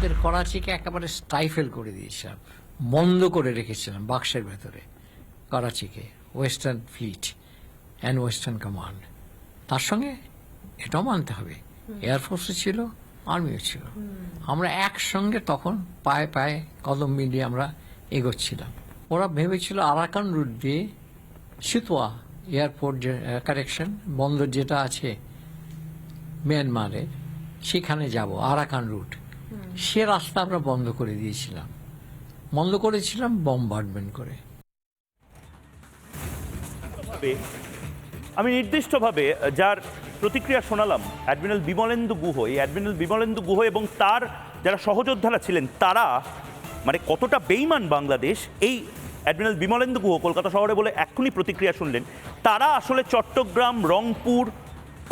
আমাদের করাচিকে একেবারে স্টাইফেল করে দিয়েছিলাম বন্ধ করে রেখেছিলাম বাক্সের ভেতরে, করাচিকে western fleet and western command তার সঙ্গে এটাও মানতে হবে এয়ারফোর্সও ছিল আর্মিও ছিল। আমরা একসঙ্গে তখন পায়ে পায়ে কদম মিলিয়ে আমরা এগোচ্ছিলাম। ওরা ভেবেছিল আরাকান রুট দিয়ে সিতোয়া এয়ারপোর্ট কারেকশন বন্দর যেটা আছে মিয়ানমারে সেখানে যাব, আরাকান রুট। সে রাস্তা আমরা বন্ধ করে দিয়েছিলাম। বন্ধ করেছিলাম বম্বার্ডমেন্ট করে। আমি নির্দিষ্টভাবে যার প্রতিক্রিয়া শোনালাম, অ্যাডমিরাল বিমলেন্দু গুহ, এই অ্যাডমিরাল বিমলেন্দু গুহ এবং তার যারা সহযোদ্ধারা ছিলেন, তারা মানে কতটা বেইমান বাংলাদেশ, এই অ্যাডমিরাল বিমলেন্দু গুহ কলকাতা শহরে বলে এক্ষুনি প্রতিক্রিয়া শুনলেন। তারা আসলে চট্টগ্রাম, রংপুর,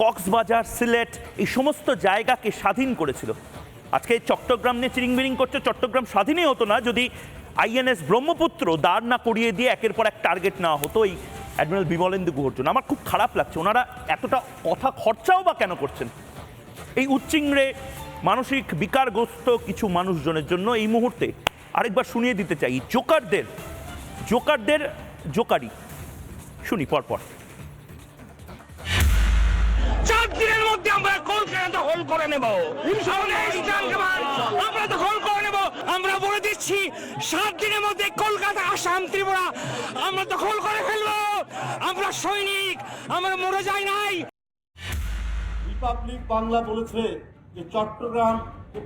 কক্সবাজার, সিলেট, এই সমস্ত জায়গাকে স্বাধীন করেছিল। আজকে চট্টগ্রাম নিয়ে চিরিংবিরিং করছে, চট্টগ্রাম স্বাধীনই হতো না যদি আইএনএস ব্রহ্মপুত্র দাঁড় না করিয়ে দিয়ে একের পর এক টার্গেট নেওয়া হতো এই অ্যাডমিরাল বিমলেন্দু গুহর জন্য আমার খুব খারাপ লাগছে, ওনারা এতটা কথা খরচাও বা কেন করছেন? এই উচ্চিংড়ে মানসিক বিকারগ্রস্ত কিছু মানুষজনের জন্য এই মুহূর্তে আরেকবার শুনিয়ে দিতে চাই, জোকারদের জোকারদের, জোকারি। শুনি পরপর। চার দিনের মধ্যে আমরা কলকাতা দখল করে নেব। আমরা দখল করে নেব। আমরা বলে দিচ্ছি, সাত দিনের মধ্যে কলকাতা, আসাম, ত্রিপুরা, আমরা দখল করে ফেলব। আমরা সৈনিক, আমরা মরে যাই নাই। রিপাবলিক বাংলা বলেছে যে চট্টগ্রাম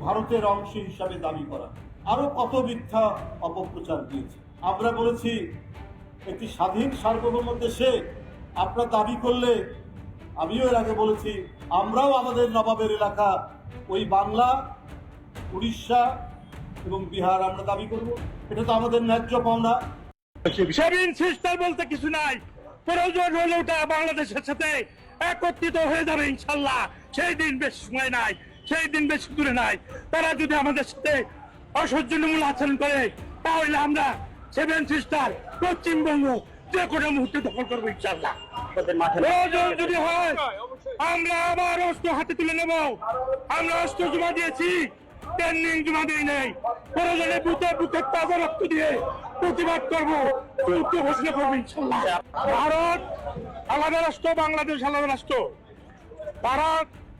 ভারতের অংশ হিসাবে দাবি করা। আরও কত মিথ্যা অপপ্রচার দিয়েছে। আমরা বলেছি, একটি স্বাধীন সার্বভৌম দেশে আপনারা দাবি করলে আমিও এর আগে বলেছি, আমরাও আমাদের নবাবের এলাকা, ওই বাংলা, উড়িষ্যা এবং বিহার আমরা দাবি করব। এটা তো আমাদের ন্যায্য পাওনা। সেভেন সিস্টার বলতে কিছু নাই। প্রয়োজন হলে ওটা বাংলাদেশের সাথে একত্রিত হয়ে যাবে ইনশাল্লাহ। সেই দিন বেশি সময় নাই, সেই দিন বেশি দূরে নাই। তারা যদি আমাদের সাথে অসহ্যমূল আচরণ করে, তাহলে আমরা সেভেন সিস্টার পশ্চিমবঙ্গ যে কোনো মুহূর্তে দখল করব ইনশাল্লাহ। প্রয়োজন যদি হয়, আমরা আবার অস্ত্র হাতে তুলে নেব। আমরা অস্ত্র জমা দিয়েছি ট্রেনিং জমা নাই। প্রয়োজনে বুথে বুথে তাজা রক্ত দিয়ে প্রতিবাদ করব। ঘোষণা করব, ইনশাল্লাহ। ভারত আলাদা রাষ্ট্র, বাংলাদেশ আলাদা রাষ্ট্র। তারা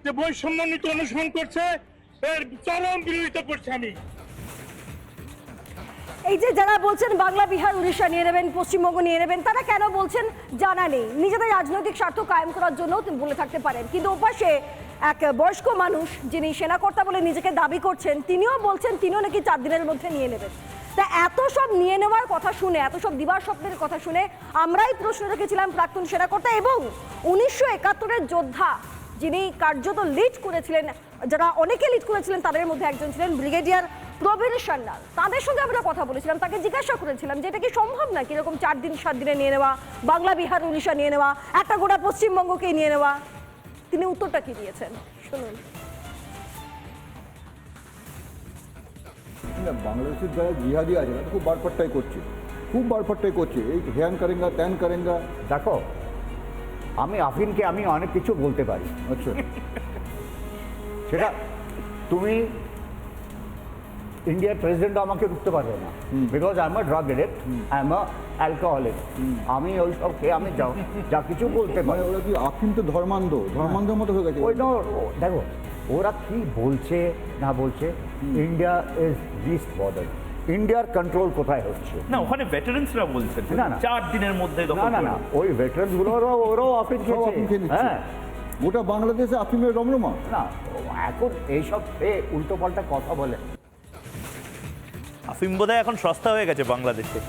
যে বৈষম্য নীতি অনুসরণ করছে, এর চরম বিরোধিতা করছে আমি। এই যে যারা বলছেন বাংলা, বিহার, উড়িষ্যা নিয়ে নেবেন, পশ্চিমবঙ্গ নিয়ে নেবেন, তারা কেন বলছেন জানা নেই? নিজেদের রাজনৈতিক স্বার্থ কায়েম করার জন্য বলে থাকতে পারেন। কিন্তু ওপাশে এক বয়স্ক মানুষ যিনি সেনাকর্তা বলে নিজেকে দাবি করছেন, তিনিও বলছেন তিনিও নাকি চার দিনের মধ্যে নিয়ে নেবেন। তা এত সব নিয়ে নেওয়ার কথা শুনে, এত সব দিবার স্বপ্নের কথা শুনে আমরাই প্রশ্ন রেখেছিলাম প্রাক্তন সেনাকর্তা এবং উনিশশো একাত্তরের যোদ্ধা যিনি কার্যত লিড করেছিলেন, যারা অনেকে লিড করেছিলেন, তাদের মধ্যে একজন ছিলেন ব্রিগেডিয়ার প্রবীর সান্যাল তাদের সঙ্গে আমরা কথা বলেছিলাম তাকে জিজ্ঞাসা করেছিলাম যে এটা কি সম্ভব না কীরকম চার দিন সাত দিনে নিয়ে নেওয়া বাংলা বিহার উড়িষ্যা নিয়ে নেওয়া একটা গোটা পশ্চিমবঙ্গকে নিয়ে নেওয়া। তিনি উত্তরটা কি দিয়েছেন? শুনুন। না বাংলাদেশের যারা জিহাদি আছে তারা খুব বারপাট্টাই করছে। খুব বারপাট্টাই করছে। এই হ্যান করেঙ্গা ত্যান করেঙ্গা। দেখো আমি আফিনকে আমি অনেক কিছু বলতে পারি। আচ্ছা। সেটা তুমি ইন্ডিয়ার প্রেসিডেন্ট আমাকে রুখতে পারবে না। Because I am a drug addict I am a alcoholic আমি ওই সব খেয়ে আমি যাও যা কিছু বলতে মানে পারি ওরা কি আফিম তো ধর্মান্ধ? ধর্মান্ধের মতো হয়ে গেছে। ওই নো দেখো ওরা কি বলছে না বলছে ইন্ডিয়া ইজ লিস্ট বর্ডার ইন্ডিয়ার কন্ট্রোল কোথায় হচ্ছে? না ওখানে ভেটারেন্সরা বলছেন না, না। চার দিনের মধ্যে না না না ওই ভেটারেন্সগুলো ওরাও খেয়ে হ্যাঁ। গোটা বাংলাদেশে আফিমের রমরমা। না এখন এইসব খেয়ে উল্টো পাল্টা কথা বলে। আফিম বোধহয় এখন সস্তা হয়ে গেছে বাংলাদেশে।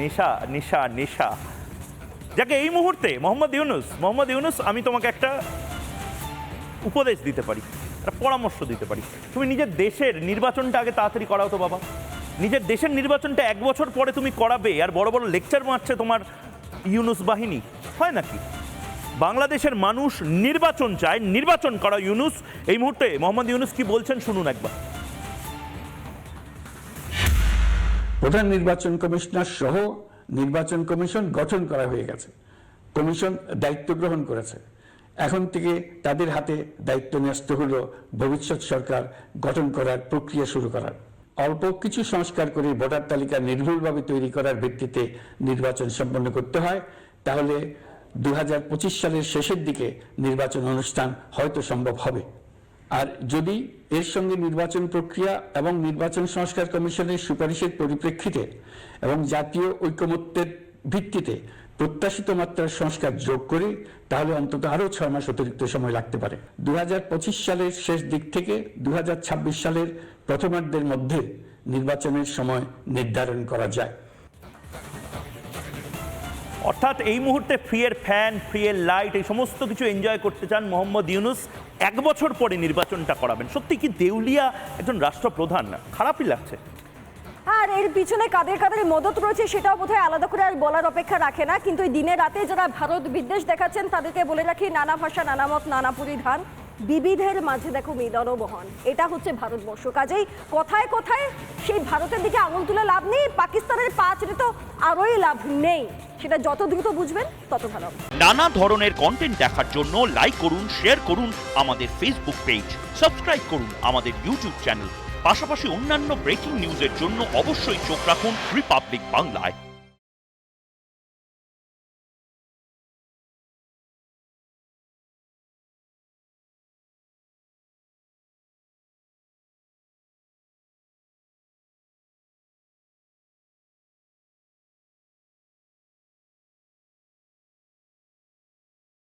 নেশা নেশা নেশা। যাকে এই মুহূর্তে মোহাম্মদ ইউনুস মোহাম্মদ ইউনুস, আমি তোমাকে একটা উপদেশ দিতে পারি, একটা পরামর্শ দিতে পারি। তুমি নিজের দেশের নির্বাচনটা আগে তাড়াতাড়ি করাও তো বাবা। নিজের দেশের নির্বাচনটা এক বছর পরে তুমি করাবে, আর বড় বড় লেকচার মারছে তোমার ইউনুস বাহিনী। হয় নাকি বাংলাদেশের মানুষ নির্বাচন চায়, নির্বাচন করা ইউনুস। এই মুহূর্তে মোহাম্মদ ইউনুস কি বলছেন শুনুন একবার। প্রধান নির্বাচন কমিশনার সহ নির্বাচন কমিশন গঠন করা হয়ে গেছে। কমিশন দায়িত্ব গ্রহণ করেছে। এখন থেকে তাদের হাতে দায়িত্ব ন্যস্ত হল ভবিষ্যৎ সরকার গঠন করার প্রক্রিয়া শুরু করার। অল্প কিছু সংস্কার করে ভোটার তালিকা নির্ভুলভাবে তৈরি করার ভিত্তিতে নির্বাচন সম্পন্ন করতে হয়। তাহলে দু হাজার পঁচিশ সালের শেষের দিকে নির্বাচন অনুষ্ঠান হয়তো সম্ভব হবে। আর যদি এর সঙ্গে নির্বাচন প্রক্রিয়া এবং নির্বাচন সংস্কার কমিশনের সুপারিশের পরিপ্রেক্ষিতে এবং জাতীয় ঐকমত্যের ভিত্তিতে প্রত্যাশিত মাত্রার সংস্কার যোগ করি, তাহলে অন্তত আরও ছয় মাস অতিরিক্ত সময় লাগতে পারে। দু হাজার পঁচিশ সালের শেষ দিক থেকে দু হাজার ছাব্বিশ সালের প্রথমার্ধের মধ্যে নির্বাচনের সময় নির্ধারণ করা যায়। অর্থাৎ এই মুহূর্তে ফ্রি এর ফ্যান ফ্রি এর লাইট এই সমস্ত কিছু এনজয় করতে চান মোহাম্মদ ইউনুস। এক বছর পরে নির্বাচনটা করাবেন। সত্যি কি দেউলিয়া একজন রাষ্ট্রপ্রধান? খারাপই লাগছে। আর এর পিছনে কাদের কাদের মদত রয়েছে সেটাও বোধহয় আলাদা করে আর বলার অপেক্ষা রাখে না। কিন্তু এই দিনে রাতে যারা ভারত বিদ্বেষ দেখাচ্ছেন, তাদেরকে বলে রাখি, নানা ভাষা, নানা মত, নানা পরিধান। বিবিধের মাঝে দেখো মিলন বহন এটা হচ্ছে ভারতবর্ষ। কাজেই কথায় কথায় সেই ভারতের দিকে আঙুল তুলে লাভ নেই, পাকিস্তানের পা তো আরোই লাভ নেই। সেটা যত দ্রুত বুঝবেন, তত ভালো নানা ধরনের কন্টেন্ট দেখার জন্য লাইক করুন শেয়ার করুন আমাদের ফেসবুক পেজ সাবস্ক্রাইব করুন আমাদের ইউটিউব চ্যানেল পাশাপাশি অন্যান্য ব্রেকিং নিউজের জন্য অবশ্যই চোখ রাখুন রিপাবলিক বাংলায়